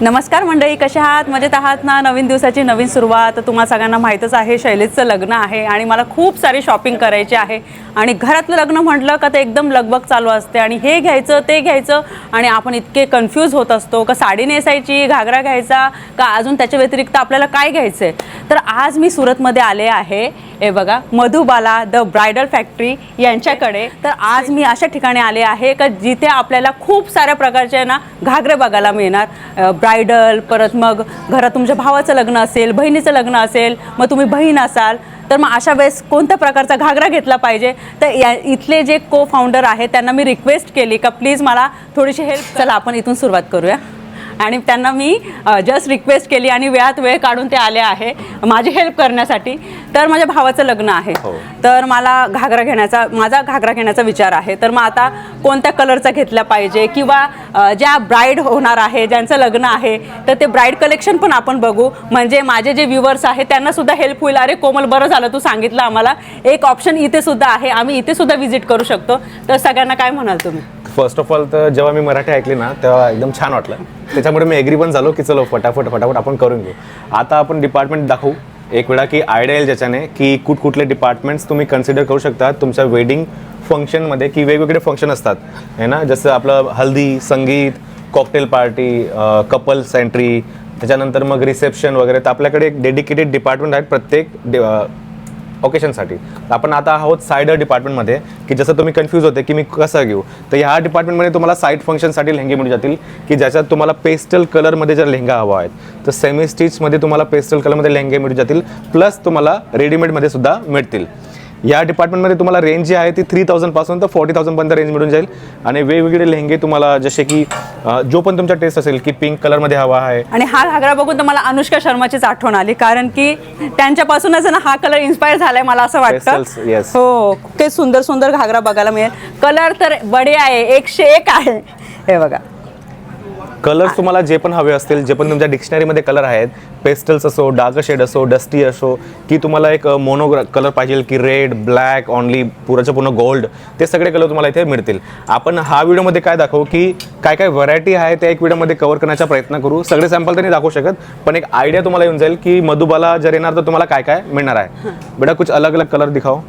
नमस्कार मंडळी कशा आहात? मजेत आहात ना? नवीन दिवसाची नवीन सुरुवात. तुम्हाला सगळ्यांना माहीतच आहे शैलेशचं लग्न आहे आणि मला खूप सारी शॉपिंग करायची आहे. आणि घरातलं लग्न म्हटलं का ते एकदम लगबग चालू असते. आणि हे घ्यायचं ते घ्यायचं आणि आपण इतके कन्फ्यूज होत असतो का साडी नेसायची घागरा घ्यायचा का अजून त्याच्या व्यतिरिक्त आपल्याला काय घ्यायचं आहे तर आज मी सुरतमध्ये आले आहे. हे बघा मधुबाला द ब्रायडल फॅक्टरी यांच्याकडे. तर आज मी अशा ठिकाणी आले आहे का जिथे आपल्याला खूप साऱ्या प्रकारचे ना घागरे बघायला मिळणार. ब्रायडल परत मग घरात तुमच्या भावाचं लग्न असेल बहिणीचं लग्न असेल मग तुम्ही बहीण असाल तर मग अशा वेळेस कोणत्या प्रकारचा घागरा घेतला पाहिजे? तर या इथले जे को फाउंडर आहेत त्यांना मी रिक्वेस्ट केली का प्लीज मला थोडीशी हेल्प चला आपण इथून सुरुवात करूया. आणि त्यांना मी जस्ट रिक्वेस्ट केली आणि वेळात वेळ काढून ते आले आहे माझी हेल्प करण्यासाठी. तर माझ्या भावाचं लग्न आहे. हो. तर मला घागरा घेण्याचा माझा घागरा घेण्याचा विचार आहे. तर मग आता कोणत्या कलरचा घेतला पाहिजे किंवा ज्या ब्राईड होणार आहे ज्यांचं लग्न आहे तर ते ब्राईड कलेक्शन पण आपण बघू. म्हणजे माझे जे व्ह्युअर्स आहेत त्यांना सुद्धा हेल्प होईल. अरे कोमल बरं झालं तू सांगितलं आम्हाला. एक ऑप्शन इथे सुद्धा आहे. आम्ही इथे सुद्धा व्हिजिट करू शकतो. तर सगळ्यांना काय म्हणाल तुम्ही? फर्स्ट ऑफ ऑल तर जेव्हा मी मराठी ऐकली ना तेव्हा एकदम छान वाटलं. त्याच्यामुळे मी एग्री पण झालो की चलो फटाफट फटाफट आपण करून घेऊ. आता आपण डिपार्टमेंट दाखवू. एक वेळा की आयडिया येईल ज्याच्याने की कुठ कुठले डिपार्टमेंट्स तुम्ही कन्सिडर करू शकता तुमच्या वेडिंग फंक्शनमध्ये की वेगवेगळे फंक्शन असतात. है ना? जसं आपलं हल्दी संगीत कॉकटेल पार्टी कपल्स एंट्री त्याच्यानंतर मग रिसेप्शन वगैरे. तर आपल्याकडे एक डेडिकेटेड डिपार्टमेंट आहे प्रत्येक ओकेशनसाठी आपण आता आहोत सायडर डिपार्टमेंटमध्ये की जसं तुम्ही कन्फ्यूज होते की मी कसं घेऊ तर ह्या डिपार्टमेंटमध्ये तुम्हाला साईड फंक्शनसाठी लेहंगे मिळून जातील की ज्याच्यात तुम्हाला पेस्टल कलरमध्ये जर लेहंगा हवा आहे तर सेमी स्टिचमध्ये तुम्हाला पेस्टल कलरमध्ये लेहंगे मिळून जातील प्लस तुम्हाला रेडीमेडमध्ये सुद्धा मिळतील. या डिपार्टमेंटमध्ये तुम्हाला रेंज जी आहे ती थ्री थाउजंडपासून तर फोर्टी थाउजंडपर्यंत रेंज मिळून जाईल. आणि वेगवेगळे लेहंगे तुम्हाला जसे की अं, जो पण तुमचा टेस्ट असेल की पिंक कलरमध्ये हवा आहे. आणि हा घागरा बघून तर मला अनुष्का शर्माचीच आठवण आली कारण की त्यांच्यापासूनच ना हा कलर इन्स्पायर झालाय मला असं वाटतं. Yes. हो ते सुंदर सुंदर घागरा बघायला मिळेल. कलर तर बडे आहे एकशे एक आहे. हे बघा. कलर्स तुम्हाला जे पण हवे असतील जे पण तुमच्या डिक्शनरीमध्ये कलर आहेत पेस्टल्स असो डार्क शेड असो डस्टी असो की तुम्हाला एक मोनो कलर पाहिजे की रेड ब्लॅक ऑनली पुराचं पूर्ण गोल्ड ते सगळे कलर तुम्हाला इथे मिळतील. आपण हा व्हिडिओमध्ये काय दाखवू की काय काय व्हरायटी आहे त्या एक व्हिडिओमध्ये कव्हर करण्याचा प्रयत्न करू. सगळे सॅम्पल तर नाही दाखवू शकत पण एक आयडिया तुम्हाला येऊन जाईल की मधुबाला जर येणार तर तुम्हाला काय काय मिळणार आहे? बेटा कुछ अलग अलग कलर दिखाओ.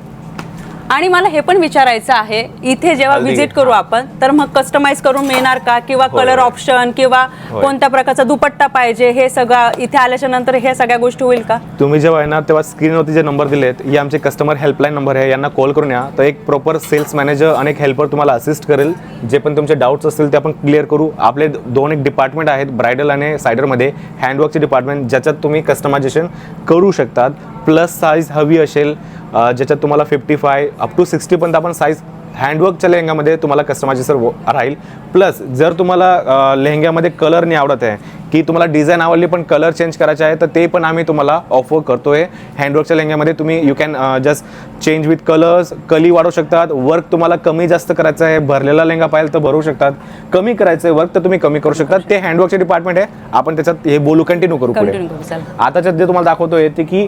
आणि मला हे पण विचारायचं आहे इथे जेव्हा. विजिट करू आपण तर मग कस्टमाइज करून मिळणार का? किंवा कलर. ऑप्शन किंवा. कोणत्या प्रकारचा दुपट्टा पाहिजे हे सगळं इथे आल्याच्यानंतर हे सगळ्या गोष्टी होईल का? तुम्ही जेव्हा येणार तेव्हा स्क्रीनवरती जे नंबर दिलेत हे आमचे कस्टमर हेल्पलाईन नंबर आहे यांना कॉल करून या. तर एक प्रॉपर सेल्स मॅनेजर आणि एक हेल्पर तुम्हाला असिस्ट करेल. जे पण तुमचे डाऊट्स असतील ते आपण क्लिअर करू. आपले दोन एक डिपार्टमेंट आहेत ब्रायडल आणि सायडरमध्ये हँडवर्कचे डिपार्टमेंट ज्याच्यात तुम्ही कस्टमायझेशन करू शकतात. प्लस साईज हवी असेल ज्याच्यात तुम्हाला फिफ्टी फाय अप टू सिक्स्टीपर्यंत आपण साईज हँडवर्कच्या लेहंग्यामध्ये तुम्हाला कस्टमायझेशन राहील. प्लस जर तुम्हाला लेहंग्यामध्ये कलर नाही आवडत आहे की तुम्हाला डिझाईन आवडली पण कलर चेंज करायचे आहे तर ते पण आम्ही तुम्हाला ऑफर करतोय. हँडवर्कच्या लेहंग्यामध्ये तुम्ही you can just change with colours कली वाढवू शकतात. वर्क तुम्हाला कमी जास्त करायचं आहे. भरलेला लेहंगा पाहिजे तर भरू शकतात. कमी करायचं आहे. वर्क तर तुम्ही कमी करू शकतात. ते हँडवर्कचे डिपार्टमेंट आहे. आपण त्याच्यात हे बोलू कंटिन्यू करू पुढे. आताच्यात जे तुम्हाला दाखवतोय ते की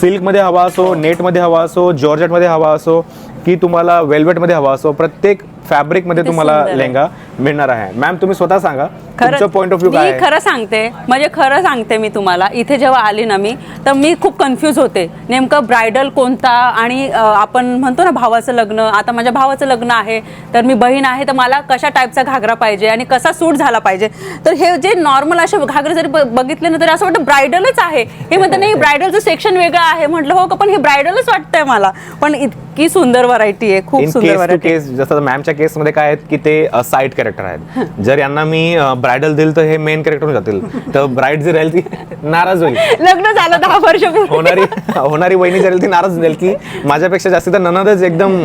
सिल्कमध्ये हवा असो नेटमध्ये हवा असो जॉर्जेटमध्ये हवा असो की तुम्हाला वेल्वेटमध्ये हवा असो प्रत्येक फॅब्रिकमध्ये तुम्हाला. लेहंगा मिळणार आहे. मॅम तुम्ही स्वतः सांगा तुमचं पॉईंट ऑफ व्ह्यू काय मी? खरं सांगते म्हणजे खरं सांगते मी तुम्हाला इथे जेव्हा आली ना मी तर मी खूप कन्फ्यूज होते. नेमकं ब्रायडल कोणता आणि आपण म्हणतो ना भावाचं लग्न आता माझ्या भावाचं लग्न आहे तर मी बहीण आहे तर मला कशा टाईपचा घागरा पाहिजे आणि कसा सूट झाला पाहिजे? तर हे जे नॉर्मल असे घागरे जरी बघितले ना तरी असं वाटतं ब्रायडलच आहे. हे म्हणतं नाही ब्रायडलचं सेक्शन वेगळं आहे. म्हटलं हो का पण हे ब्रायडलच वाटतंय मला. पण इतकी सुंदर व्हरायटी आहे खूप सुंदर व्हरायटी जसं मॅमच्या केसमध्ये काय आहेत की ते साईड कॅरेक्टर आहेत. जर यांना मी ब्रायडल दिल तर हे मेन कॅरेक्टर होऊन जातील. तर ब्राईड जी राहील ती नाराज होईल. लग्न झालं दहा वर्ष होणारी होणारी वहिनी जी राहील ती नाराज होईल की माझ्यापेक्षा जास्ती तर ननदच एकदम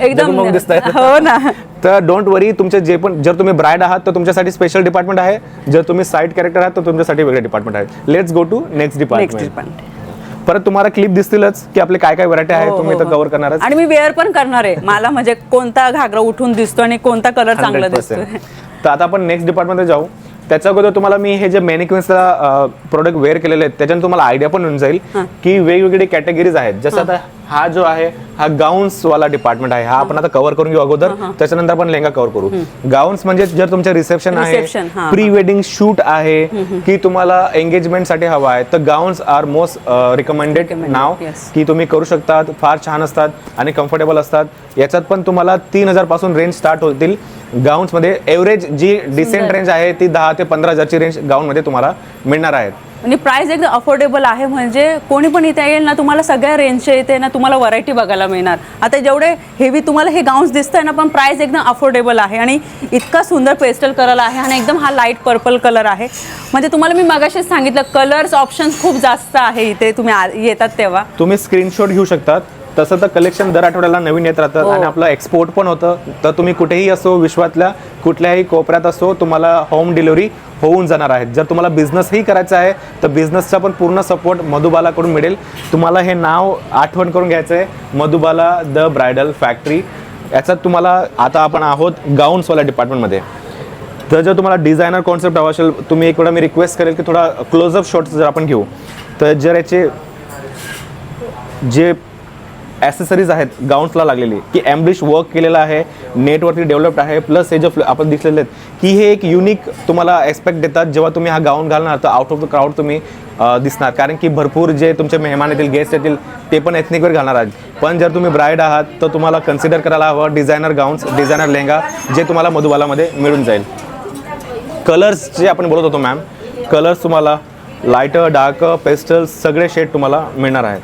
एकदम दिसत आहे हो ना. तर डोंट वरी तुमचे जे पण जर तुम्ही ब्राईड आहात तर तुमच्यासाठी स्पेशल डिपार्टमेंट आहे. जर तुम्ही साईड कॅरेक्टर आहात तर तुमच्यासाठी वेगळे डिपार्टमेंट आहे. Let's go to next next department department परत तुम्हाला क्लिप दिसतीलच की आपले काय काय व्हरायटी आहे हो, तुम्ही हो, हो. कव्हर करणारच. आणि मी वेअर पण करणार आहे. मला म्हणजे कोणता घागरा उठून दिसतो आणि कोणता कलर चांगला 100%. दिसतोय. तर आता आपण नेक्स्ट डिपार्टमेंटमध्ये जाऊ. त्याच्या अगोदर तुम्हाला मी हे जे मॅनिक्युन्सला प्रोडक्ट वेअर केलेले आहेत त्याच्याने तुम्हाला आयडिया पण येऊन जाईल की वेगवेगळे कॅटेगरीज आहेत. जसं आता हा जो आहे हा गाऊन्स वाला डिपार्टमेंट आहे. हा आपण आता कव्हर करून घेऊ अगोदर. त्याच्यानंतर आपण लेहंगा कव्हर करू. गाऊन्स म्हणजे जर तुमचे रिसेप्शन आहे प्री वेडिंग शूट आहे की तुम्हाला एंगेजमेंटसाठी हवा आहे तर गाऊन्स आर मोस्ट रिकमेंडेड नाव. की तुम्ही करू शकतात फार छान असतात आणि कम्फर्टेबल असतात. याच्यात पण तुम्हाला तीन हजारपासून रेंज स्टार्ट होतील. गाऊन्समध्ये एव्हरेज जी डिसेंट रेंज आहे ती दहा ते पंधरा हजारची रेंज गाऊन मध्ये तुम्हाला मिळणार आहेत. म्हणजे आणि प्राईस एकदम अफोर्डेबल आहे. म्हणजे कोणी पण इथे येईल ना तुम्हाला सगळ्या रेंजचे इथे ना तुम्हाला व्हरायटी बघायला मिळणार. आता जेवढे हेवी तुम्हाला हे गाऊन्स दिसत आहे ना पण प्राईस एकदम अफोर्डेबल आहे. आणि इतका सुंदर पेस्टल कलर आहे आणि एकदम हा लाइट पर्पल कलर आहे. म्हणजे तुम्हाला मी मगाशीच सांगितलं कलर्स ऑप्शन्स खूप जास्त आहे इथे. तुम्ही येतात तेव्हा. तुम्ही स्क्रीनशॉट घेऊ शकतात. तसं तर कलेक्शन दर आठवड्याला नवीन येत राहतं हो. आणि आपलं एक्सपोर्ट पण होतं. तर तुम्ही कुठेही असो विश्वातल्या कुठल्याही कोपऱ्यात असो तुम्हाला होम डिलिव्हरी होऊन जाणार आहे. जर तुम्हाला बिझनेसही करायचा आहे तर बिझनेसचा पण पूर्ण सपोर्ट मधुबालाकडून मिळेल. तुम्हाला हे नाव आठवण करून घ्यायचं आहे मधुबाला द ब्रायडल फॅक्टरी. याच्यात तुम्हाला आता आपण आहोत गाऊन्सवाल्या डिपार्टमेंटमध्ये तर जर तुम्हाला डिझायनर कॉन्सेप्ट हवा असेल तुम्ही एक वेळा मी रिक्वेस्ट करेल की थोडा क्लोजअप शॉट्स जर आपण घेऊ. तर जर याचे जे ॲसेसरीज आहेत गाऊन्सला लागलेली की एम्ब्लिश वर्क केलेलं आहे नेटवरती डेव्हलप्ड आहे प्लस हे जे आपण दिसलेले आहेत की हे एक युनिक तुम्हाला एक्सपेक्ट देतात. जेव्हा तुम्ही हा गाऊन घालणार तर आउट ऑफ द क्राऊड तुम्ही दिसणार. कारण की भरपूर जे तुमचे मेहमान येतील गेस्ट येतील ते पण एथनिकवर घालणार आहेत. पण जर तुम्ही ब्राईड आहात तर तुम्हाला कन्सिडर करायला हवं डिझायनर गाऊन्स डिझायनर लेहंगा जे तुम्हाला मधुबालामध्ये मिळून जाईल. कलर्स जे आपण बोलत होतो मॅम कलर्स तुम्हाला लायटर डार्क पेस्टल सगळे शेड तुम्हाला मिळणार आहेत.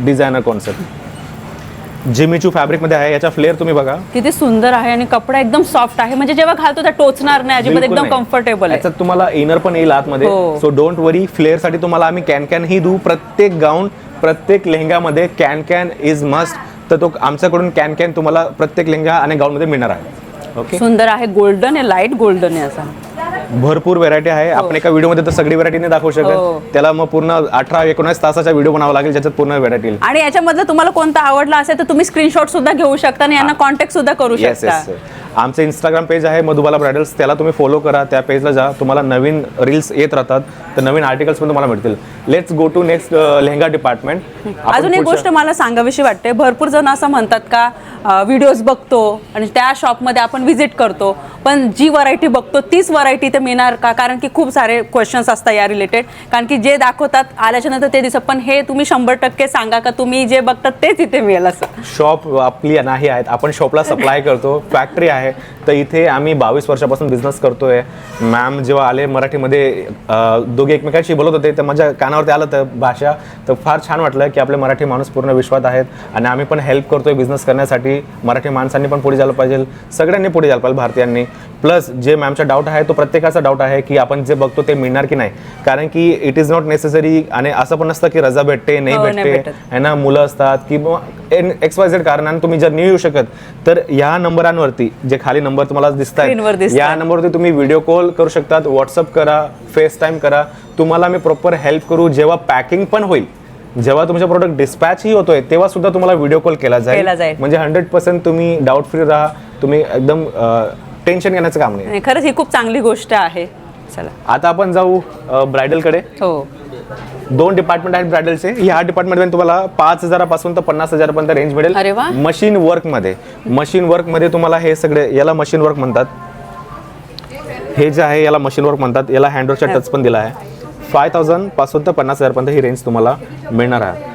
डिझायनर कॉन्सेप्ट जिमीचू फॅब्रिकमध्ये आहे याचा फ्लेअर तुम्ही बघा. किती सुंदर आहे आणि कपडा एकदम सॉफ्ट आहे. म्हणजे जेव्हा घालतो त्या टोचणार नाही अजिबात बिलकुल एकदम नाही. कम्फर्टेबल आहे. याच्यात तुम्हाला इनर पण येईल आतमध्ये. हो. सो डोंट वरी फ्लेअरसाठी तुम्हाला आम्ही कॅन कॅन ही देऊ. प्रत्येक गाऊन प्रत्येक लेहंगामध्ये कॅन कॅन इज मस्ट तर तो आमच्याकडून कॅन कॅन तुम्हाला प्रत्येक लेहंगा आणि गाऊन मध्ये मिळणार आहे. ओके सुंदर आहे गोल्डन आहे लाइट गोल्डन आहे असा. भरपूर व्हरायटी आहे. आपण एका व्हिडिओमध्ये तर सगळी व्हरायटी नाही दाखवू हो. शकत त्याला मग पूर्ण अठरा एकोणीस तासाचा व्हिडिओ बनावा लागेल ज्याच्यात पूर्ण व्हरायटी येईल आणि याच्यामधलं तुम्हाला कोणता आवडला असेल तर तुम्ही स्क्रीनशॉट सुद्धा घेऊ शकता आणि यांना कॉन्टॅक्ट सुद्धा करू शकता. आमचं इंस्टाग्राम पेज आहे मधुबाला ब्रायडल्स त्याला तुम्ही फॉलो करा. त्या पेजला जा. तुम्हाला नवीन रील्स येत राहतात. तर नवीन आर्टिकल्स पण तुम्हाला मिळतील. Let's go to next lehenga department अजून एक गोष्ट मला सांगावीशी वाटते. भरपूर जण असं म्हणतात का व्हिडिओज बघतो आणि त्या शॉपमध्ये आपण व्हिजिट करतो. पण जी व्हरायटी बघतो तीच व्हरायटी इथे मिळणार का? कारण की खूप सारे क्वेश्चन्स असतात या रिलेटेड कारण की जे दाखवतात आल्याच्यानंतर ते दिसत पण हे तुम्ही शंभर टक्के सांगा का? तुम्ही जे बघतात तेच इथे मिळेल असं. शॉप आपली नाही आहेत. आपण शॉपला सप्लाय करतो. फॅक्टरी आहे. तर इथे आम्ही बावीस वर्षापासून बिझनेस करतोय. मॅम जेव्हा आले मराठीमध्ये दोघे एकमेकांशी बोलत होते तर माझ्या कानावरती आलं तर भाषा. तर फार छान वाटलं की आपले मराठी माणूस पूर्ण विश्वात आहेत आणि आम्ही पण हेल्प करतोय बिझनेस करण्यासाठी. मराठी माणसांनी पण पुढे झालं पाहिजे. सगळ्यांनी पुढे झालं पाहिजे भारतीयांनी. प्लस जे मॅमचा डाऊट आहे तो प्रत्येकाचा डाऊट आहे की आपण जे बघतो ते मिळणार की नाही कारण की इट इज नॉट नेसेसरी आणि असं पण नसतं की रजा भेटते नाही हो, नाही भेटते भेटत. आहे ना मुलं असतात किंवा एक्स वाय झेड कारणाने तुम्ही जर नाही येऊ शकत तर या नंबरांवरती जे खाली नंबर तुम्हाला दिसत स्क्रीनवर दिसतायत. या नंबरवरती तुम्ही व्हिडिओ कॉल करू शकतात व्हॉट्सअप करा फेस टाईम करा तुम्हाला मी प्रॉपर हेल्प करू जेव्हा पॅकिंग पण होईल जेव्हा तुमचा प्रोडक्ट डिस्पॅच ही होतोय तेव्हा सुद्धा तुम्हाला व्हिडिओ कॉल केला केला जाईल जाईल. म्हणजे हंड्रेड पर्सेंट तुम्ही डाऊट फ्री राहा तुम्ही एकदम टेन्शन घेण्याचं काम नाही. खरंच ही खूप चांगली गोष्ट आहे. चला. आता आपण जाऊ ब्रायडलकडे. हो. दोन डिपार्टमेंट आहेत ब्रायडलचे. ह्या डिपार्टमेंटमध्ये तुम्हाला पाच हजारापासून तर पन्नास हजारपर्यंत रेंज मिळेल. अरे वा. मशीन वर्कमध्ये मशीन वर्कमध्ये तुम्हाला हे सगळे याला मशीन वर्क म्हणतात. हे जे आहे याला मशीन वर्क म्हणतात. याला हँडवर्कचा टच पण दिला आहे. फाय थाउजंडपासून तर पन्नास हजारपर्यंत ही रेंज तुम्हाला मिळणार आहे.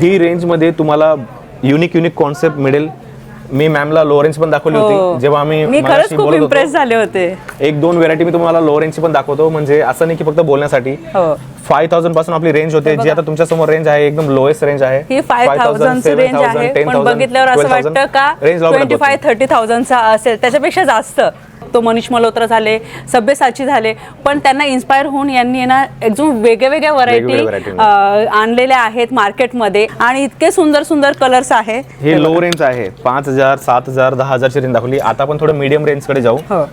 ही रेंजमध्ये तुम्हाला युनिक युनिक कॉन्सेप्ट मिळेल. मी मॅमला लो रेंज पण दाखवली हो. होती जेव्हा आम्ही मी खरंच खूप. इम्प्रेस झाले होते. एक दोन व्हेरायटी मी तुम्हाला लो रेंजची पण दाखवतो. म्हणजे असं नाही की फक्त बोलण्यासाठी. हो. फाय थाउजंडपासून आपली रेंज होते जी आता तुमच्यासमोर रेंज आहे एकदम लोएस्ट रेंज आहे. ही फाय 5,000, थाउजंडची रेंज 7,000, आहे. पण 10,000, बघितल्यावर असं 12,000 वाटतं का ट्वेंटी फाय थर्टी थाउजंडचा असेल त्याच्यापेक्षा जास्त. तो मनीष मल्होत्रा झाले सभ्यसाची झाले पण त्यांना इन्स्पायर होऊन यांनी ना एकदम वेगळ्या वेगळ्या व्हरायटी आणलेल्या आहेत मार्केटमध्ये. आणि इतके सुंदर सुंदर कलर्स आहे. हे लो रेंज आहे. पाच हजार सात हजार दहा हजारची रेंज दाखवली. आता आपण थोडं मीडियम रेंजकडे जाऊ. हो.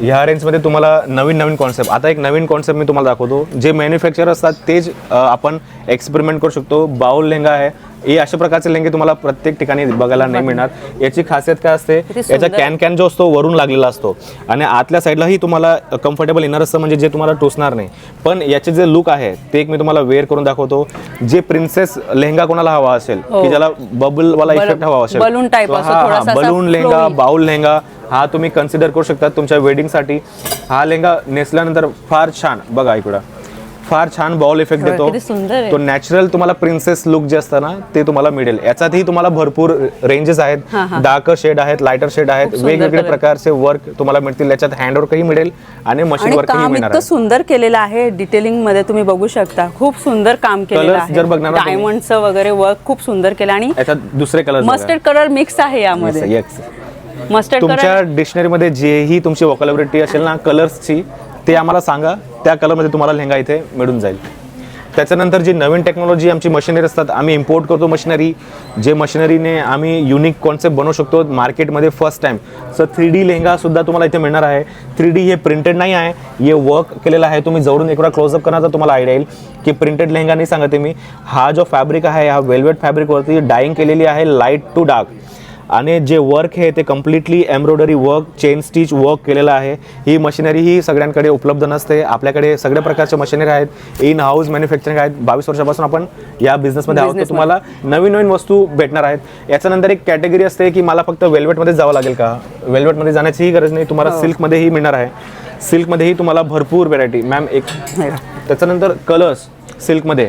ह्या रेंजमध्ये तुम्हाला नवीन नवीन कॉन्सेप्ट आता एक नवीन कॉन्सेप्ट मी तुम्हाला दाखवतो. जे मॅन्युफॅक्चर असतात तेच आपण एक्सपेरिमेंट करू शकतो. बाउल लेंगा आहे. हे अशा प्रकारचे लेंगे तुम्हाला प्रत्येक ठिकाणी बघायला नाही मिळणार. याची खासियत काय असते? याचा. कॅन कॅन जो असतो वरून लागलेला असतो. आणि आतल्या साईडलाही तुम्हाला कम्फर्टेबल येणार असतं म्हणजे जे तुम्हाला टोचणार नाही. पण याचे जे लुक आहे ते एक मी तुम्हाला वेअर करून दाखवतो. जे प्रिन्सेस लेहंगा कोणाला हवा असेल की ज्याला बबल वाला इफेक्ट हवा असेल थोडासा असा बलून लेहंगा. बाउल लेहंगा हा तुम्ही कन्सिडर करू शकता तुमच्या वेडिंगसाठी हा लेहंगा नेसल्यानंतर फार छान. बघा इकडं. फार छान बॉल इफेक्ट बघा, देतो. किती सुंदर आहे. तो नॅचरल तुम्हाला प्रिन्सेस लुक जे असतं ना ते तुम्हाला मिळेल. याच्यातही तुम्हाला भरपूर रेंजेस आहेत. हा, हा. डार्कर शेड आहेत लायटर शेड आहेत. सुंदर वेगवेगळे color. प्रकारचे वर्क तुम्हाला मिळतील. याच्यात हँडवर्कही मिळेल आणि मशीन आणि वर्कही काम मिळणार इतकं आहे. सुंदर केलेलं आहे. डिटेलिंगमध्ये तुम्ही बघू शकता. खूप सुंदर काम केलेलं Colours आहे. जर बघणार ना तुम्ही- डायमंडचं वगैरे वर्क खूप सुंदर केलं आणि याच्यात दुसरे कलर मस्टर्ड कलर मिक्स आहे यामध्ये. मस्टर्ड तुमच्या कलर डिक्शनरीमध्ये जेही तुमची वॉकॅबिलिटी असेल ना कलर्सची ते आम्हाला सांगा. त्या कलरमध्ये तुम्हाला लेहंगा इथे मिळून जाईल. त्याच्यानंतर जी नवीन टेक्नॉलॉजी आमची मशिनरी असतात आम्ही इम्पोर्ट करतो मशिनरी जे मशिनरीने आम्ही युनिक कॉन्सेप्ट बनवू शकतो मार्केटमध्ये first time sir three D लेहंगासुद्धा तुम्हाला इथे मिळणार आहे. थ्री डी हे प्रिंटेड नाही आहे. हे वर्क केलेलं आहे. तुम्ही जवळून एक वेळा क्लोजअप करण्याचा तुम्हाला आयडिया येईल की प्रिंटेड लेहंगा नाही सांगते मी. हा जो फॅब्रिक आहे हा वेल्वेट फॅब्रिकवरती डाईंग केलेली आहे लाइट टू डार्क आणि जे वर्क आहे ते completely embroidery work chain stitch work केलेलं आहे. ही मशिनरी ही सगळ्यांकडे उपलब्ध नसते. आपल्याकडे सगळ्या प्रकारच्या मशिनरी आहेत. इन हाऊस मॅन्युफॅक्चरिंग आहेत. बावीस वर्षापासून आपण या बिझनेसमध्ये आहोत. तुम्हाला नवीन नवीन वस्तू भेटणार आहेत. याच्यानंतर एक कॅटेगरी असते की मला फक्त वेल्वेटमध्ये जावं लागेल का? वेल्वेटमध्ये जाण्याचीही गरज नाही. तुम्हाला सिल्कमध्येही मिळणार आहे. सिल्कमध्येही तुम्हाला भरपूर व्हेरायटी मॅम एक त्याच्यानंतर कलर्स सिल्कमध्ये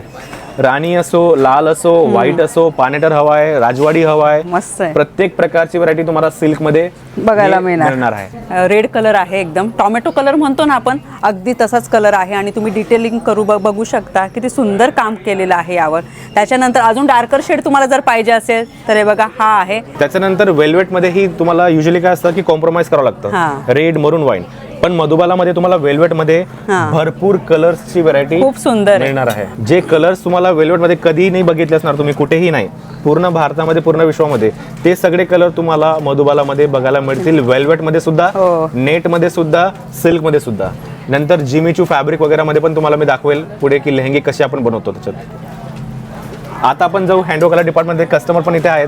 राणी असो लाल असो व्हाईट असो पानेटर हवा आहे राजवाडी हवा आहे मस्त आहे. प्रत्येक प्रकारची व्हरायटी तुम्हाला सिल्कमध्ये बघायला हे मिळणार. आहे. रेड कलर आहे एकदम. टॉमॅटो कलर म्हणतो ना आपण अगदी तसाच कलर आहे आणि तुम्ही डिटेलिंग करू बघू शकता किती सुंदर काम केलेलं आहे यावर. त्याच्यानंतर अजून डार्कर शेड तुम्हाला जर पाहिजे असेल तर हे बघा हा आहे. त्याच्यानंतर वेल्वेटमध्येही तुम्हाला युजली काय असतं की कॉम्प्रोमाइज करावं हा. लागतं रेड मरून वाईन पण मधुबालामध्ये तुम्हाला वेल्वेटमध्ये. भरपूर कलर्सची व्हरायटी खूप सुंदर आहे. मिळणार आहे जे कलर्स तुम्हाला वेल्वेटमध्ये कधीही नाही बघितले असणार तुम्ही कुठेही नाही पूर्ण भारतामध्ये पूर्ण विश्वामध्ये ते सगळे कलर तुम्हाला मधुबालामध्ये बघायला मिळतील वेल्वेटमध्ये सुद्धा हो. नेटमध्ये सुद्धा सिल्कमध्ये सुद्धा नंतर जिमीचू फॅब्रिक वगैरे मध्ये पण तुम्हाला मी दाखवेल पुढे की लेहंगे कसे आपण बनवतो त्याच्यात आता आपण जाऊ हँडो कलर डिपार्टमेंटमध्ये कस्टमर पण इथे आहेत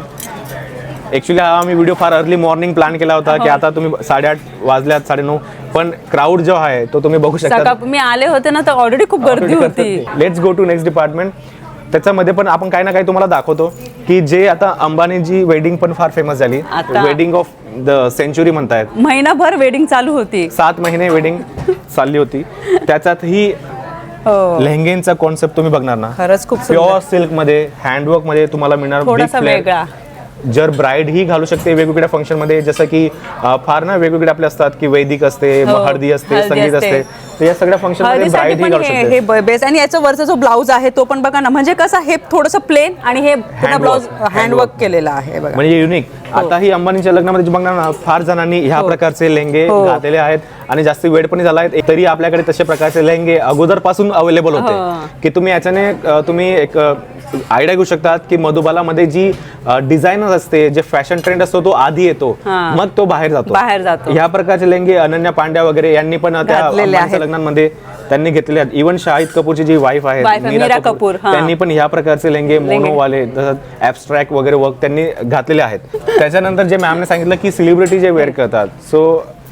ऍक्च्युली हा आम्ही व्हिडिओ फार अर्ली मॉर्निंग प्लॅन केला होता की आता तुम्ही साडेआठ वाजल्यात साडेनऊ. पण क्राऊड जो आहे तो तुम्ही बघू शकता. मी आले होते ना तर ऑलरेडी खूप गर्दी होती. Let's go to next department त्याच्यामध्ये पण आपण काही ना काही तुम्हाला दाखवतो की जे आता अंबानीची वेडिंग पण फार फेमस झाली. वेडिंग ऑफ द सेंचुरी म्हणतायत. महिनाभर वेडिंग चालू होती. सात महिने वेडिंग चालली होती. त्याच्यात ही. हो लेहंगेंचा कॉन्सेप्ट तुम्ही बघणार ना. खरंच खूप प्युअर सिल्कमध्ये हँडवर्कमध्ये तुम्हाला मिळणार थोडासा. वेगळा. जर ब्राईड ही घालू शकते वेगवेगळ्या फंक्शनमध्ये जसं की फार ना वेगवेगळे आपले असतात की वैदिक असते हो, हळदी असते संगीत असते. तर या सगळ्या फंक्शन ब्राईड ही घालू शकते हे बेस आणि याचा वरचा जो ब्लाऊज आहे तो पण बघा ना म्हणजे कसं हे थोडंसं प्लेन आणि हे. Blouse handwork. केलेलं आहे बघा म्हणजे युनिक आता ही अंबानीच्या लग्नामध्ये बघणार ना फार जणांनी ह्या प्रकारचे लेहंगे हो. घातलेले आहेत आणि जास्त वेळ पण झाला आहे तरी आपल्याकडे तसे प्रकारचे लेहंगे अगोदरपासून अवेलेबल हो. होते की तुम्ही याच्याने तुम्ही एक आयडिया घेऊ शकतात की मधुबालामध्ये जी डिझाईन असते जे फॅशन ट्रेंड असतो तो आधी येतो हा. मग तो बाहेर जातो बाहेर जातो. ह्या प्रकारचे लेहंगे अनन्या पांड्या वगैरे यांनी पण त्या. लग्नांमध्ये त्यांनी घेतलेले आहेत इव्हन शाहिद कपूरची जी वाईफ आहे मीरा कपूर, हा. त्यांनी पण ह्या प्रकारचे लेहंगे मोनोवाले जसं ऍबस्ट्रॅक्ट वगैरे वर्क त्यांनी घातलेले आहेत त्याच्यानंतर जे मॅमने सांगितलं की सेलिब्रिटी जे वेअर करतात सो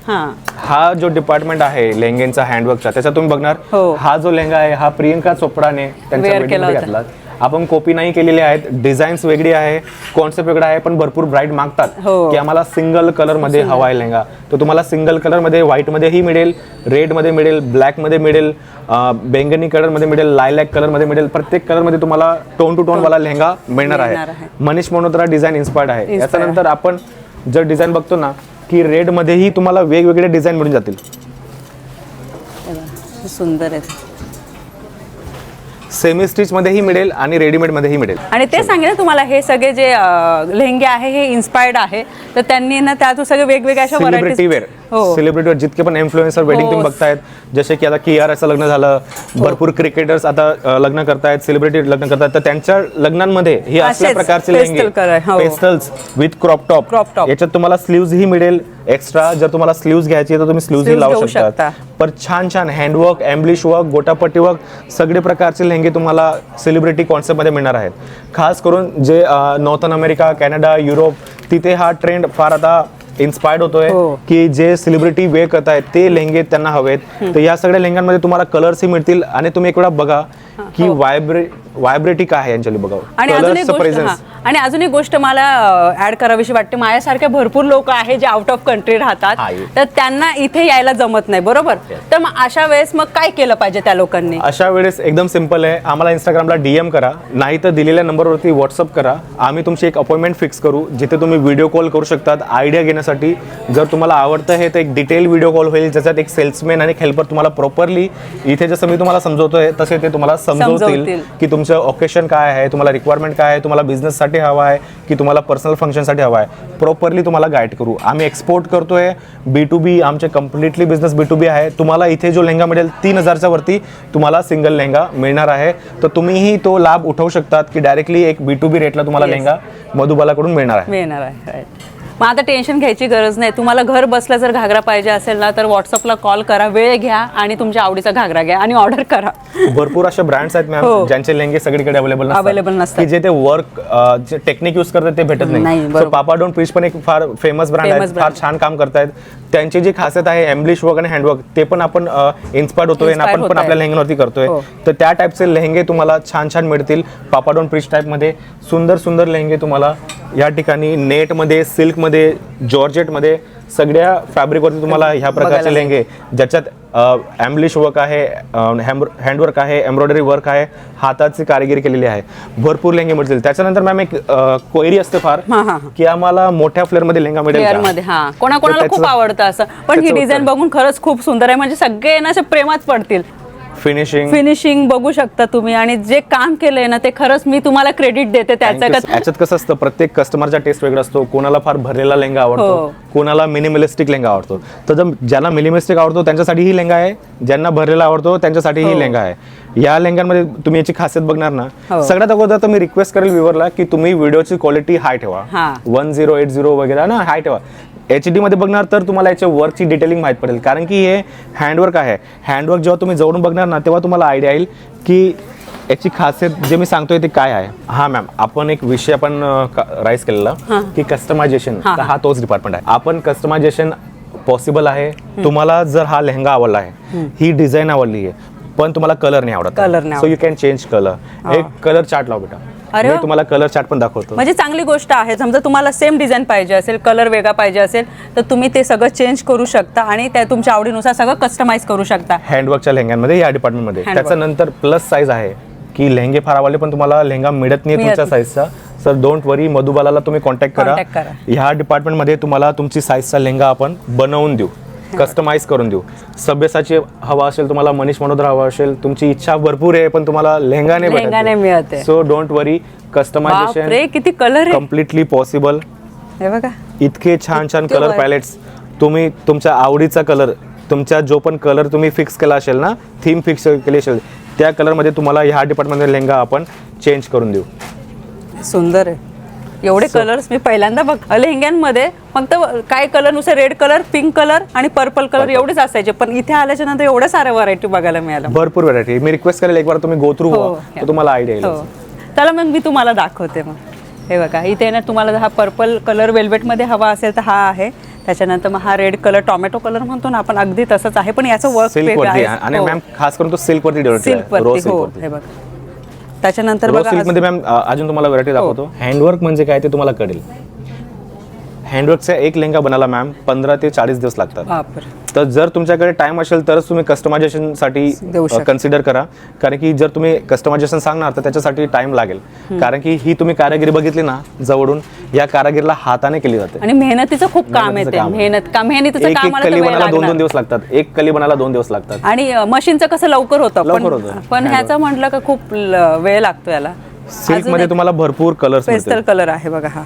हा हा जो डिपार्टमेंट आहे लेहंग्यांचा हँडवर्कचा त्याचा तुम्ही बघणार हो. हा जो लेहंगा आहे हा प्रियंका चोपडाने त्यांच्या Wear wedding केला मध्ये होता. घातला आपण कॉपी नाही केलेली आहेत. डिझाईन्स वेगळी आहे. कॉन्सेप्ट वेगळा आहे. पण भरपूर ब्राईट मागतात. हो. की आम्हाला सिंगल कलरमध्ये हवा आहे लेहंगा तर तुम्हाला सिंगल कलरमध्ये व्हाईट मध्येही मिळेल रेडमध्ये मिळेल ब्लॅकमध्ये मिळेल बेंगनी कलरमध्ये मिळेल लायलॅक कलरमध्ये मिळेल. प्रत्येक कलरमध्ये तुम्हाला टोन टू टोन वाला लेहंगा मिळणार आहे. मनीष मनोत्रा डिझाईन इन्स्पायर्ड आहे. Inspired. याच्यानंतर आपण जर डिझाईन बघतो ना की रेड मध्येही तुम्हाला वेगवेगळे डिझाईन मिळून जातील. सुंदर आहे सेमी स्टिच मध्येही मिळेल आणि रेडीमेड मध्येही मिळेल. आणि ते सांगितलं तुम्हाला हे सगळे जे लेहंगे आहे हे इन्स्पायर्ड आहे. तर त्यांनी ना त्यातून सगळे वेगवेगळ्या अशा सेलिब्रिटी व्हरायटी वेअर हो. सेलिब्रिटी जितके पण इन्फ्लुएन्सर वेडिंग हो. तुम्ही बघतायत जसे की आता कियाराचं लग्न झालं हो. भरपूर क्रिकेटर्स आता लग्न करतायत सेलिब्रिटी लग्न करतायत तर त्यांच्या लग्नांमध्ये हे असल्या प्रकारचे हो. Pastels with crop top. याच्यात तुम्हाला स्लीव्ज ही मिळेल एक्स्ट्रा जर तुम्हाला स्लीव्ज घ्यायची तर तुम्ही स्लीव्ज ही लावू शकता. पण छान छान handwork embellish work gota patti work सगळे प्रकारचे लेहंगे तुम्हाला सेलिब्रिटी कॉन्सेप्टमध्ये मिळणार आहेत खास करून जे नॉर्थन अमेरिका कॅनडा युरोप तिथे हा ट्रेंड फार आता इन्स्पायर्ड होतोय हो. की जे सेलिब्रिटी वेअर करत आहेत ते लेहंगे त्यांना हवेत. तर या सगळ्या लेहंग्यांमध्ये तुम्हाला कलर्सही मिळतील. आणि तुम्ही एक वेळा बघा की व्हायब्रे व्हायब्रेटी काय आहे यांच्याली बघा. हो. आणि अजून एक गोष्ट हा. आणि अजून एक गोष्ट मला ऍड करावीशी वाटते. माझ्यासारखे भरपूर लोक आहेत जे आउट ऑफ कंट्री राहतात. हा. तर त्यांना इथे यायला जमत नाही बरोबर? तर मग अशा वेळेस मग काय केलं पाहिजे त्या लोकांनी? अशा वेळेस एकदम सिंपल आहे. आम्हाला इंस्टाग्रामला डीएम करा. नाही तर दिलेल्या नंबरवरती व्हॉट्सअप करा. आम्ही तुमची एक अपॉइंटमेंट फिक्स करू जिथे तुम्ही व्हिडिओ कॉल करू शकतात आयडिया घेण्यासाठी. जर तुम्हाला आवडतं हे तर एक डिटेल व्हिडिओ कॉल होईल ज्याच्यात एक सेल्समॅन आणि हेल्पर तुम्हाला प्रॉपरली इथे जसं मी तुम्हाला समजवतोय तसे ते तुम्हाला समजवतील. की तुमचं ऑकेशन काय आहे तुम्हाला रिक्वायरमेंट काय आहे तुम्हाला बिझनेससाठी हवा आहे की तुम्हाला पर्सनल फंक्शनसाठी हवा आहे प्रॉपरली तुम्हाला गाईड करू आम्ही एक्सपोर्ट करतोय बी टू बी आमचे completely business B to B आहे तुम्हाला इथे जो लेहंगा मिळेल तीन हजारच्या वरती तुम्हाला सिंगल लेहंगा मिळणार आहे तर तुम्हीही तो लाभ उठवू शकतात की डायरेक्टली एक बी टू बी रेटला तुम्हाला. लेहंगा मधुबालाकडून मिळणार आहे मिळणार आहे. मग आता टेन्शन घ्यायची गरज नाही तुम्हाला घर बसल्या जर घागरा पाहिजे असेल ना तर व्हॉट्सअपला कॉल करा वेळ घ्या आणि तुमच्या आवडीचा घागरा घ्या आणि ऑर्डर करा भरपूर असे ब्रँड्स आहेत मॅम हो. ज्यांचे लेहंगे सगळीकडे अवेलेबल Available नसतात. की जे ते वर्क जे टेक्निक युज करतात ते भेटत नाही, नाही बरोबर. पापा डोंट पीच पण एक फार फेमस ब्रँड Famous आहे फार brand. छान काम करतायत त्यांची जी खासियत आहे एम्ब्लिश वर्क आणि हँडवर्क ते पण आपण इन्स्पायर्ड होतोय आणि Inspired आपण पण होताय. आपल्या लेहंग्यांवरती करतोय हो. तर त्या टाईपचे लेहंगे तुम्हाला छान छान मिळतील पापा डोंट पीच टाईपमध्ये सुंदर सुंदर लेहंगे तुम्हाला या ठिकानी नेटमध्ये सिल्कमध्ये जॉर्जेटमध्ये सगळ्या फॅब्रिकवरती तुम्हाला ह्या प्रकारचे लेहंगे ज्याच्यात ॲम्ब्लिश वर्क आहे हँडवर्क आहे एम्ब्रॉयडरी वर्क आहे हाताची कारागिरी केलेली आहे. भरपूर लेहंगे मिळतील. त्याच्यानंतर मॅम एक क्वेरी असते फार. की आम्हाला मोठ्या फ्लेअरमध्ये लेहंगा मिळेल कोणाकोणाला खूप आवडतं असं. पण ही डिझाईन. बघून खरंच खूप सुंदर आहे. म्हणजे सगळे ना प्रेमात पडतील. फिनिशिंग फिनिशिंग बघू शकता तुम्ही. आणि जे काम केलंय ना ते खरंच मी तुम्हाला क्रेडिट देते त्याचं. का याच्यात कसं असतं प्रत्येक कस्टमरचा टेस्ट वेगळा असतो. कोणाला फार भरलेला लेहंगा आवडतो हो. कोणाला मिनिमलिस्टिक लेहंगा आवडतो. तर ज्यांना मिनिमलिस्टिक आवडतो त्यांच्यासाठी ही लेहंगा आहे. ज्यांना भरलेला आवडतो त्यांच्यासाठी ही हो. लेहंगा आहे. या लेहंग्यांमध्ये तुम्ही याची खासियत बघणार ना. हो. सगळ्यात अगोदर तर मी रिक्वेस्ट करेल व्ह्युअरला की तुम्ही व्हिडिओची क्वालिटी हाय ठेवा. वन झिरो एट झिरो वगैरे ना हाय ठेवा. एच डी मध्ये बघणार तर तुम्हाला याच्या वर्कची डिटेलिंग माहीत पडेल. कारण की हे हँडवर्क आहे. हँडवर्क जेव्हा तुम्ही जवळून बघणार ना तेव्हा तुम्हाला आयडिया येईल की याची खासियत जे मी सांगतोय ते काय आहे. हा मॅम आपण एक विषय आपण राईज केलेला की कस्टमायझेशन हा, हा. तोच डिपार्टमेंट आहे. आपण कस्टमायझेशन पॉसिबल आहे. तुम्हाला जर हा लेहंगा आवडला आहे ही डिझाईन आवडली आहे पण तुम्हाला कलर नाही आवडत. नाही so you can change colour एक कलर चार्ट लाव बेटा. अरे मी वा. तुम्हाला कलर चार्ट पण दाखवतो म्हणजे चांगली गोष्ट आहे समजा तुम्हाला सेम डिझाईन पाहिजे असेल कलर वेगळा पाहिजे असेल तर तुम्ही ते सगळं चेंज करू शकता आणि त्या तुमच्या आवडीनुसार सगळं कस्टमाइज करू शकता हँडवर्कच्या लेहंग्यांमध्ये या डिपार्टमेंटमध्ये Handwork. त्याच्यानंतर प्लस साईज आहे की लेहंगे फार आवडले पण तुम्हाला लेहंगा मिळत नाही मिळत तुमच्या नाही. साईजचा सर डोंट वरी मधुबालाला तुम्ही कॉन्टॅक्ट करा Contact करा. ह्या डिपार्टमेंटमध्ये तुम्हाला तुमची साईजचा लेहंगा आपण बनवून देऊ कस्टमाइज करून देऊ. सभ्यसाची हवा असेल तुम्हाला मनीष मनोदर हवा असेल तुमची इच्छा भरपूर आहे पण तुम्हाला लेहंगा नाही. मिळत. सो डोंट वरी कस्टमायझेशन किती कलर कम्प्लिटली पॉसिबल बघा. इतके छान छान कलर. पॅलेट्स तुम्ही तुमच्या आवडीचा कलर तुमच्या जो पण कलर तुम्ही फिक्स केला असेल ना थीम फिक्स केली असेल त्या कलरमध्ये तुम्हाला ह्या डिपार्टमेंटमध्ये लेहंगा आपण चेंज करून देऊ. सुंदर आहे. एवढे कलर्स मी पहिल्यांदा बघ लेहंग्यांमध्ये फक्त काय कलरनुसार रेड कलर पिंक कलर आणि पर्पल कलर एवढेच असायचे. पण इथे आल्याच्यानंतर एवढ्या साऱ्या व्हरायटी बघायला मिळाल्या भरपूर व्हरायटी मी रिक्वेस्ट करेल एक बार तुम्ही गो थ्रू हो, तर तुम्हाला आयडिया येईल. हो. चला मग मी तुम्हाला दाखवते मग. हे बघा इथे ना तुम्हाला हा पर्पल कलर वेल्वेटमध्ये हवा असेल तर हा आहे. त्याच्यानंतर मग हा रेड कलर टोमॅटो कलर म्हणतो ना आपण अगदी तसंच आहे. पण याचं वर्क आणि हो. मॅम खास करून तो सिल्क वरती सिल्क वरती. हो वरती. हे बघा. त्याच्यानंतर बघा मॅम अजून तुम्हाला व्हरायटी दाखवतो. हँडवर्क म्हणजे काय ते तुम्हाला कळेल. हँडवर्कचा एक लेहंगा बनायला मॅम पंधरा ते चाळीस दिवस लागतात. तर जर तुमच्याकडे टाइम असेल तरच तुम्ही कस्टमायझेशनसाठी. कन्सिडर करा. कारण की जर तुम्ही कस्टमायझेशन सांगणार तर त्याच्यासाठी टाइम लागेल. कारण की ही तुम्ही कारागिरी बघितली ना जवळून या कारागिरीला हाताने केली जाते. आणि मेहनतीचं खूप काम आहे. मेहनत का मेहनतीचं एक कली बनायला दोन दोन. दिवस लागतात. एक कली बनायला दोन दिवस लागतात. आणि मशीनचं कसं लवकर होतं? लवकर पण होतं. पण ह्याचं म्हटलं का खूप वेळ लागतो याला. सिल्कमध्ये तुम्हाला भरपूर पेस्टल कलर आहे बघा हा.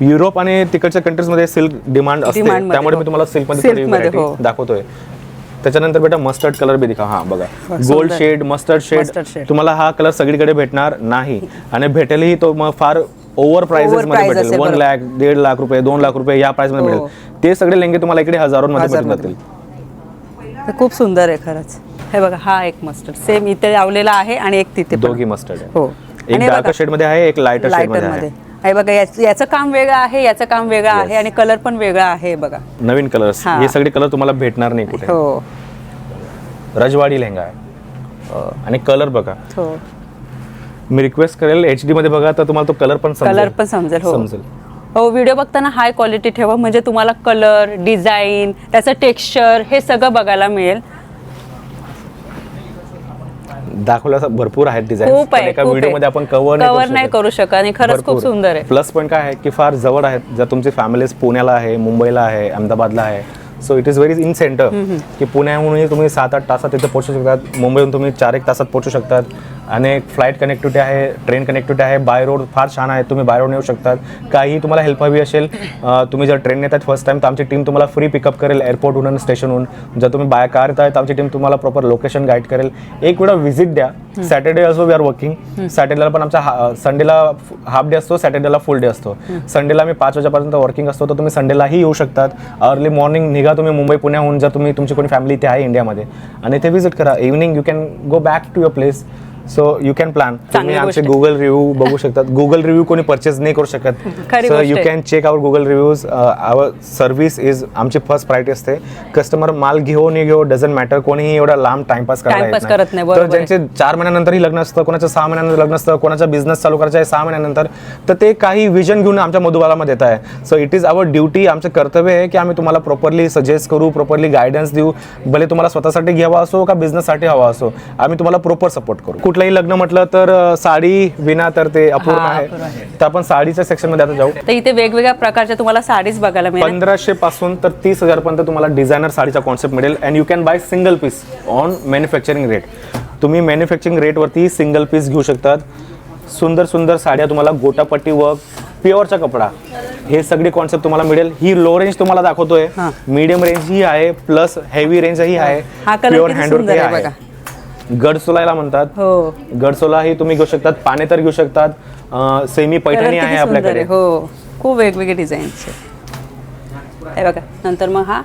युरोप आणि तिकडच्या कंट्रीजमध्ये सिल्क डिमांड असते Demand मध्ये, त्यामुळे हो. मी तुम्हाला सिल्कमध्ये Silk थोडी मध्ये, variety हो. दाखवतोय त्याच्यानंतर बेटा मस्टर्ड कलर बी दिखा हा बघा गोल्ड सुंदर. Shade mustard shade shade. तुम्हाला हा कलर सगळीकडे भेटणार नाही आणि भेटेलही तो मग फार ओव्हर प्राइसेस Over मध्ये price भेटेल असेल, वन बरोबर. लाख दीड लाख रुपये दोन लाख रुपये या प्राइसमध्ये हो. भेटेल ते सगळे लेंगे तुम्हाला इकडे हजारोमध्ये भेटून हजारमध्ये. जातील हे खूप सुंदर आहे खरंच हे बघा हा एक मस्टर्ड सेम इथे लावलेला आहे आणि एक तिथे पण. दोघी मस्टर्ड आहे हो एक आणि डार्क बघा, शेडमध्ये आहे एक लाईटर शेड लायटरमध्ये मध्ये आहे हे बघा याच- याचं काम वेगळं आहे याचं काम वेगळं आहे आणि कलर पण वेगळा आहे बघा. नवीन कलर्स हा. हे सगळे कलर तुम्हाला भेटणार नाही कुठे. हो. रजवाडी लेहंगा आहे. आणि कलर बघा. हो. मी रिक्वेस्ट करेल एच डी मध्ये बघा तर तुम्हाला तो कलर पण समजेल. कलर पण समजेल हो. समजेल. हो व्हिडिओ बघताना हाय क्वालिटी ठेवा म्हणजे तुम्हाला कलर डिझाईन त्याचं टेक्स्चर हे सगळं बघायला मिळेल. दाखवल्या भरपूर आहेत डिझाईन खूप आहे एका खूप व्हिडिओ आहे. मध्ये आपण कव्हर Cover नाही करू शकत आणि खरंच खूप सुंदर आहे. प्लस पॉईंट काय आहे की फार जवळ आहेत जर तुमची फॅमिलीज पुण्याला आहे मुंबईला आहे अहमदाबादला आहे so it is very in centre की पुण्याहूनही तुम्ही सात आठ तासात तिथे पोहोचू शकतात मुंबईहून तुम्ही चार एक तासात पोहोचू शकतात. आणि फ्लाईट कनेक्टिव्हिटी आहे ट्रेन कनेक्टिव्हिटी आहे. बाय रोड फार छान आहे. तुम्ही बाय रोड येऊ शकतात. काही तुम्हाला हेल्प हवी असेल तुम्ही जर ट्रेन येतात फर्स्ट टाइम तर आमची टीम तुम्हाला फ्री पिकअप करेल एअरपोर्टहून स्टेशनहून जर तुम्ही बाय कार येत आहे तर आमची टीम तुम्हाला प्रॉपर लोकेशन गाईड करेल. एक वेळा व्हिजिट द्या. Saturday also we are working सॅटर्डेला पण आमचा संडेला हाफ डे असतो सॅटर्डेला फुल डे असतो. संडेला आम्ही पाच वाजेपर्यंत वर्किंग असतो तर तुम्ही संडेलाही येऊ शकतात. अर्ली मॉर्निंग निघा तुम्ही मुंबई पुण्याहून जर तुम्ही तुमची कोणी फॅमिली इथे आहे इंडियामध्ये आणि इथे व्हिजिट करा. Evening you can go back to your place so you can plan तुम्ही आमचे. गुगल रिव्ह्यू बघू शकतात. गुगल रिव्ह्यू कोणी परचेस नाही करू शकत. So you. Can check our Google reviews our service is आमची फर्स्ट प्रायोरिटी असते. कस्टमर माल घेऊ नाही घेऊ डझंट मॅटर कोणीही एवढा लांब टाइमपास करत नाही, तर. ज्यांचे चार महिन्यानंतरही लग्न असतं कोणाचं सहा महिन्यानंतर लग्न असतं कोणाचा बिझनेस चालू करायचा आहे सहा महिन्यानंतर तर ते काही विजन घेऊन आमच्या मधुबालामध्ये येत आहे. So it is our duty आमचं कर्तव्य आहे की आम्ही तुम्हाला प्रॉपरली सजेस्ट करू प्रॉपरली गायडन्स देऊ. भले तुम्हाला स्वतःसाठी घ्यावा असो का बिझनेससाठी हवा असो आम्ही तुम्हाला प्रॉपर सपोर्ट करू. कुठलंही लग्न म्हटलं तर साडी विना तर ते अपूर्ण आहे. तर आपण साडीच्या सेक्शनमध्ये आता जाऊ. तर इथे वेगवेगळ्या प्रकारच्या तुम्हाला साडीज बघायला मिळेल. पंधराशे पासून तर तीस हजार पर्यंत तुम्हाला डिझायनर साडीचा कॉन्सेप्ट मिळेल. And you can buy single piece on manufacturing rate तुम्ही मॅन्युफॅक्चरिंग रेटवरती सिंगल पीस घेऊ शकतात. सुंदर सुंदर साड्या तुम्हाला गोटापट्टी वर्क प्युअरचा कपडा. हे सगळे कॉन्सेप्ट तुम्हाला मिळेल. ही लो रेंज तुम्हाला दाखवतोय. मीडियम रेंज ही आहे प्लस हेवी रेंज ही आहे. प्युअर हँडवर्क आहे गडसोलायला म्हणतात. हो. गडसोला ही तुम्ही घेऊ शकतात पानेतर घेऊ शकतात. सेमी पैठणी आहे आपल्याकडे. हो खूप वेगवेगळे डिझाईनचे हे बघा नंतर मग हा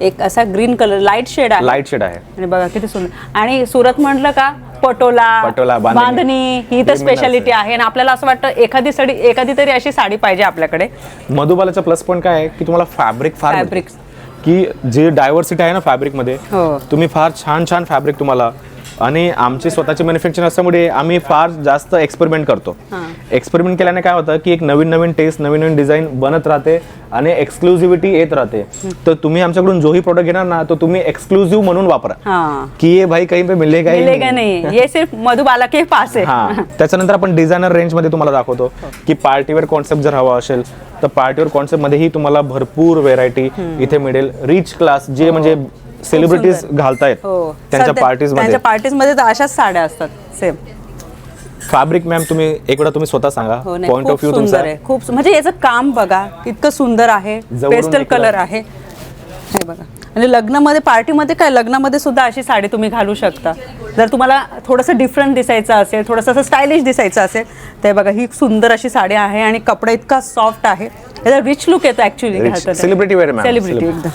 एक असा ग्रीन कलर लाइट शेड आहे. लाइट शेड आहे. आणि बघा किती सुंदर. आणि सुरत म्हटलं का पटोला पटोला, बांधणी. ही तर स्पेशालिटी आहे. आणि आपल्याला असं वाटतं एखादी साडी एखादी तरी अशी साडी पाहिजे आपल्याकडे. मधुबालाचा प्लस पॉईंट काय आहे की तुम्हाला फॅब्रिक. Fabrics. की जे डायव्हर्सिटी आहे ना फॅब्रिकमध्ये हो. तुम्ही फार छान छान फॅब्रिक तुम्हाला आणि आमची स्वतःची मॅन्युफॅक्चरिंग असल्यामुळे आम्ही फार जास्त एक्सपेरिमेंट करतो. हां. एक्सपेरिमेंट केल्याने काय होतं की एक नवीन नवीन टेस्ट नवीन नवीन डिझाईन बनत राहते आणि एक्सक्लुझिव्हिटी येत राहते. तर तुम्ही आमच्याकडून जोही प्रोडक्ट घेणार ना तो तुम्ही एक्सक्लुझिव्ह म्हणून वापरा. हा. की ये भाई कहीं पे मिलेगा ही मिलेगा नहीं. ये सिर्फ मधुबाला के पास हा. त्याच्यानंतर आपण डिझायनर रेंजमध्ये तुम्हाला दाखवतो की पार्टीवेअर कॉन्सेप्ट जर हवा असेल तर पार्टीवेअर कॉन्सेप्ट मध्येही तुम्हाला भरपूर व्हेरायटी इथे मिळेल. रिच क्लास जे म्हणजे सेलिब्रिटीज घालतायत हो. त्यांच्या सध्या- पार्टीजमध्ये. त्यांच्या पार्टीजमध्ये तर अशाच साड्या असतात सेम फॅब्रिक मॅम तुम्ही एक वेळा तुम्ही स्वतः सांगा. हो नाही खूप ऑफ व्ह्यू सुंदर तुमचा. आहे. खूप सु- म्हणजे याचं काम बघा इतकं सुंदर आहे. जवळून पेस्टल कलर आहे. हे बघा. आणि लग्नामध्ये पार्टीमध्ये काय लग्नामध्ये सुद्धा अशी साडी तुम्ही घालू शकता. जर तुम्हाला थोडंसं डिफरंट दिसायचं असेल थोडंसं असं स्टायलिश दिसायचं असेल तर हे बघा ही सुंदर अशी साडी आहे आणि कपडा इतका सॉफ्ट आहे. याचा रिच लुक येतो actually Rich. Celebrity wear, ma'am. Celebrity Celebrity. एकदम.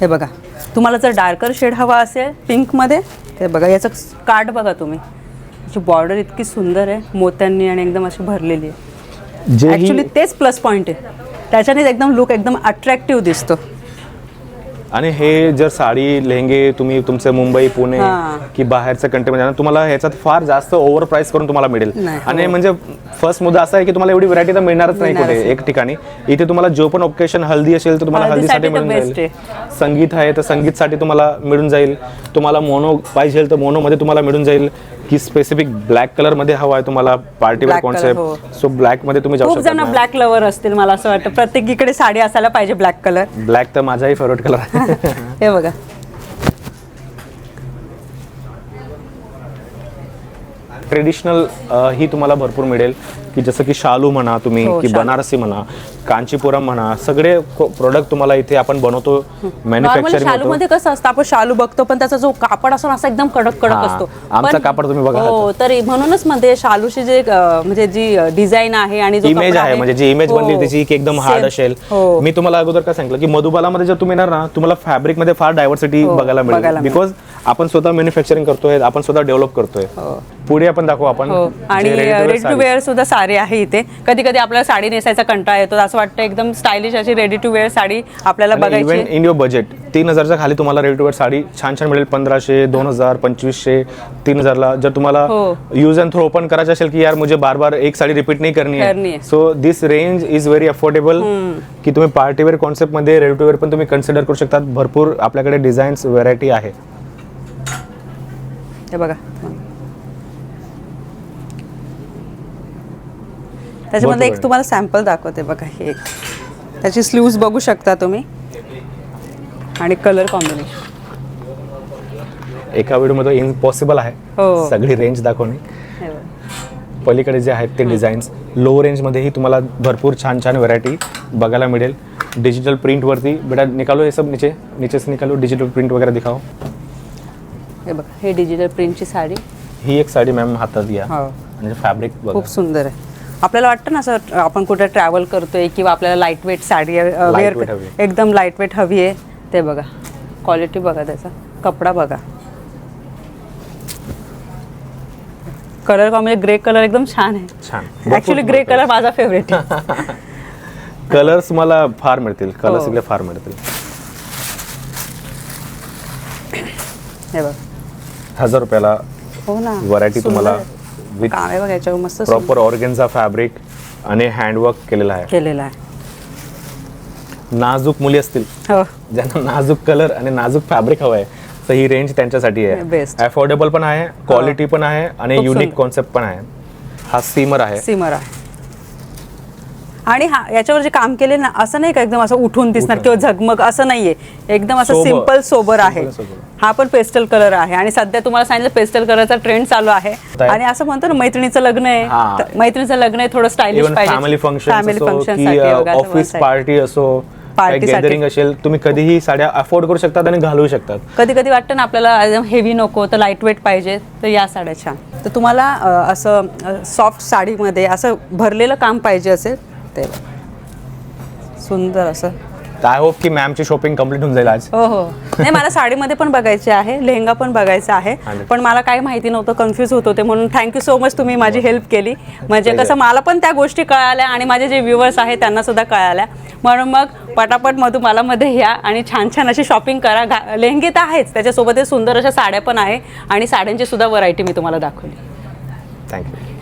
हे बघा. तुम्हाला जर डार्कर शेड हवा असेल पिंकमध्ये ते बघा याचं कार्ड बघा तुम्ही. याची बॉर्डर इतकी सुंदर आहे मोत्यांनी आणि एकदम अशी भरलेली आहे. जे ऍक्च्युली तेच प्लस पॉईंट आहे. त्याच्याने एकदम लुक एकदम अट्रॅक्टिव्ह दिसतो. आणि हे जर साडी लेहंगे तुम्ही तुमचे मुंबई पुणे. की बाहेरच्या कंट्रीमध्ये जाणार तुम्हाला ह्याच्यात फार जास्त ओव्हर प्राइस करून तुम्हाला मिळेल. हो. आणि म्हणजे फर्स्ट मुद्दा असा आहे की तुम्हाला एवढी व्हरायटी तर मिळणारच नाही कुठे एक ठिकाणी. इथे तुम्हाला जो पण ओकेशन हल्दी असेल तर तुम्हाला हळदीसाठी हल्दीसाठी मिळून जाईल. संगीत आहे तर संगीतसाठी तुम्हाला मिळून जाईल. तुम्हाला मोनो पाहिजे तर मोनोमध्ये तुम्हाला मिळून जाईल. की स्पेसिफिक ब्लॅक कलरमध्ये हवा आहे तुम्हाला Black color, हो. कॉन्सेप्ट सो ब्लॅकमध्ये तुम्ही जाऊ खूप जण शकता ब्लॅक लवर असतील मला असं वाटतं. प्रत्येकीकडे साडी असायला पाहिजे ब्लॅक कलर ब्लॅक तर माझाही फेवरेट कलर आहे. हे बघा. ट्रेडिशनल ही तुम्हाला भरपूर मिळेल. की जसं की शालू म्हणा तुम्ही हो, की शालू. बनारसी म्हणा कांचीपुरम म्हणा सगळे प्रोडक्ट तुम्हाला इथे आपण बनवतो नॉर्मली मॅन्युफॅक्चरिंग शालू मध्ये कसं असतं आपण शालू बघतो पण त्याचा जो कापड असतो ना असा एकदम कडक कडक हा, असतो. आमचा पण- कापड तुम्ही बघा हो तर म्हणूनच मध्ये शालूची जे अं, म्हणजे जी डिझाईन आहे आणि जो इमेज कपडा आहे म्हणजे जी इमेज हो, बनली त्याची की एकदम हार्ड same. असेल. हो. मी तुम्हाला अगोदर काय सांगितलं की मधुबालामध्ये जर तुम्ही येणार ना तुम्हाला फॅब्रिकमध्ये फार डायव्हर्सिटी हो, बघायला मिळेल. बघायला मिळेल. बिकॉज आपण स्वतः मॅन्युफॅक्चरिंग करतोय आपण स्वतः डेव्हलप करतोय. पुढे आपण दाखवू आपण. हो. आणि रेडी टू. वेअर सुद्धा साडी आहे इथे. कधी कधी आपल्याला साडी नेसायचा कंटाळा येतो. असं वाटतं एकदम स्टायलिश अशी रेडी टू वेअर साडी आपल्याला बघायची. इन युअर बजेट तीन हजारच्या खाली तुम्हाला रेडी टू वेअर साडी छान छान मिळेल. पंधराशे दोन हजार पंचवीसशे तीन हजारला. जर तुम्हाला हो. यूज अँड थ्रो ओपन करायचं असेल की यार मुझे बार बार एक साडी रिपीट नाही करनी आहे. है. So this range is very affordable की तुम्ही पार्टीवेअर कॉन्सेप्टमध्ये रेडी टू वेअर पण तुम्ही कन्सिडर करू शकतात. भरपूर आपल्याकडे डिझाईन्स व्हरायटी आहे. हे बघा. त्याच्यामध्ये एक. तुम्हाला सॅम्पल दाखवते बघा हे एक. त्याची स्लीव्ज बघू शकता तुम्ही. आणि कलर कॉम्बिनेशन एका व्हिडिओमध्ये इम्पॉसिबल आहे. हो. सगळी रेंज दाखवणे पलीकडे जे आहेत ते डिझाईन्स लो रेंजमध्येही तुम्हाला भरपूर छान छान व्हरायटी बघायला मिळेल. डिजिटल प्रिंटवरती बेटा निकालो हे सब नीचे. नीचे से निकालो डिजिटल प्रिंट वगैरे दिखाओ. हे बघा हे डिजिटल प्रिंटची साडी. ही एक साडी मॅम हातात घ्या. हो. म्हणजे फॅब्रिक बघा. खूप सुंदर आहे. आपल्याला वाटतं ना असं आपण कुठे ट्रॅव्हल करतोय किंवा आपल्याला लाइट वेट साडी वेअर. एकदम लाइट वेट हवी आहे. ते बघा. क्वालिटी बघा त्याचा. कपडा बघा. कलर कॉम्बिनेशन ग्रे कलर एकदम छान आहे. छान. ऍक्च्युली ग्रे कलर माझा फेवरेट कलर्स मला फार मिळतील. कलर्स हो. इकडे फार मिळतील. हे बघ. हजार रुपयाला हो ना. व्हरायटी सुंदर तुम्हाला आहे. विथ काम आहे बघा याच्यावर मस्त सुंदर. प्रॉपर ऑर्गेनचा फॅब्रिक आणि हँडवर्क केलेला आहे. केलेला आहे. नाजूक मुली असतील. हो. ज्यांना नाजूक कलर आणि नाजूक फॅब्रिक हवं आहे तर ही रेंज त्यांच्यासाठी आहे. अफोर्डेबल पण आहे क्वालिटी पण आहे आणि खूप युनिक सुंदर. कॉन्सेप्ट पण आहे. हा सीमर आहे. सिमर आहे. आणि हा याच्यावर जे काम केले ना असं नाही का एकदम असं उठून दिसणार. किंवा झगमग असं नाहीये एकदम असं सोबर. सिंपल सोबर आहे. हा पण पेस्टल कलर आहे आणि सध्या तुम्हाला सांगितलं पेस्टल कलरचा ट्रेंड चालू आहे. आणि असं म्हणतो ना मैत्रिणीचं लग्न आहे हा. तर मैत्रिणीचं लग्न आहे थोडं स्टायलिश इव्हन पाहिजे फॅमिली फंक्शन फॅमिली असो फंक्शन की ऑफिस पार्टी असो Party साठी. गॅदरिंग असेल तुम्ही कधीही साड्या अफोर्ड करू शकतात आणि घालू शकतात कधी कधी वाटतं ना आपल्याला हेवी नको तर लाइट वेट पाहिजे तर या साड्या छान तर तुम्हाला अ, असं सॉफ्ट साडीमध्ये असं भरलेलं काम पाहिजे असेल ते सुंदर असं. आय होप की मॅमची शॉपिंग कंप्लीट होऊन जाईल आज. हो हो. नाही मला साडीमध्ये पण बघायचे आहे लेहंगा पण बघायचा आहे. पण मला काही माहिती नव्हतं कन्फ्यूज होत होते. म्हणून थँक्यू सो मच तुम्ही माझी हेल्प केली. म्हणजे. कसं मला पण त्या गोष्टी कळाल्या आणि माझे जे व्ह्युअर्स आहेत त्यांना सुद्धा कळाल्या. म्हणून मग पटापट मधुमालामध्ये या आणि छान छान अशी शॉपिंग करा. घा लेहंगे तर आहेच. त्याच्यासोबत हे सुंदर अशा साड्या पण आहे आणि साड्यांची सुद्धा व्हरायटी मी तुम्हाला दाखवली. थँक्यू